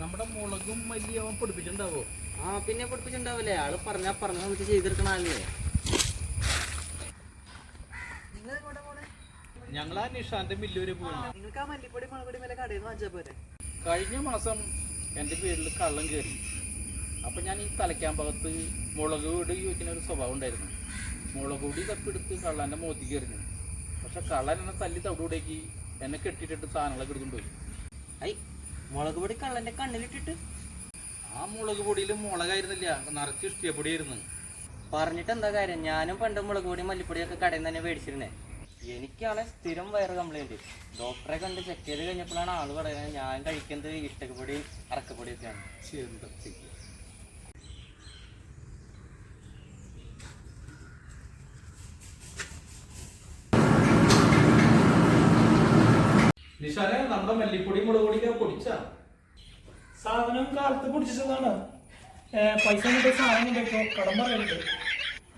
നമ്മുടെ മുളകും മല്ലി അവൻ പൊടിപ്പിച്ചിണ്ടാവോ ആ പിന്നെ പഠിപ്പിച്ചിട്ടുണ്ടാവില്ലേ ആൾ പറഞ്ഞാ പറഞ്ഞ നമുക്ക് ചെയ്തെടുക്കണല്ലേ ഞങ്ങൾ ആ നിഷാന്റെ മില്ല് വരെ പോയി. നിങ്ങൾക്ക് ആ മല്ലിപ്പൊടി മുളകുപൊടി മേലെ കടയിൽ നിന്ന് വാങ്ങിച്ചാൽ പോരെ? കഴിഞ്ഞ മാസം എന്റെ പേരിൽ കള്ളം കയറി അപ്പം ഞാൻ ഈ തലയ്ക്കാൻ ഭാഗത്ത് മുളക് പൊടി ചോദിക്കുന്ന ഒരു സ്വഭാവം ഉണ്ടായിരുന്നു. മുളക് പൊടി തപ്പെടുത്ത് കള്ളന്റെ മോത്തി കയറിഞ്ഞു. പക്ഷെ കള്ളൻ എന്നെ തല്ലി തവിടൂടേക്ക് എന്നെ കെട്ടിയിട്ടിട്ട് സാധനങ്ങളൊക്കെ എടുത്തുകൊണ്ട് പോയി. ഐ മുളക് പൊടി കള്ളന്റെ കണ്ണിലിട്ടിട്ട്. ആ മുളക് പൊടിയിൽ മുളകായിരുന്നില്ല. നിറച്ച് ഇഷ്ടിയപ്പൊടിയായിരുന്നു പറഞ്ഞിട്ട് എന്താ കാര്യം? ഞാനും പണ്ട് മുളക് പൊടി മല്ലിപ്പൊടിയൊക്കെ കടയിൽ നിന്ന് തന്നെ മേടിച്ചിരുന്നേ എനിക്കാണ് സ്ഥിരം വയറ് കംപ്ലൈന്റ് ഡോക്ടറെ കണ്ട് ചെക്ക് ചെയ്ത് കഴിഞ്ഞപ്പോഴാണ് ആൾ പറയുന്നത് ഞാൻ കഴിക്കുന്നത് ഇഷ്ടക്കപ്പൊടിയും അറക്കപ്പൊടിയൊക്കെയാണ്. നിഷാനെ നമ്മുടെ മല്ലിപ്പൊടി മുളക് പൊടിക്ക് പൊടിച്ച. സാധനം കാലത്ത് പൊടിച്ചതാണ്. പൈസ കിട്ടിയ സാധനം ഉണ്ടാക്കോ കടം പറയരുത്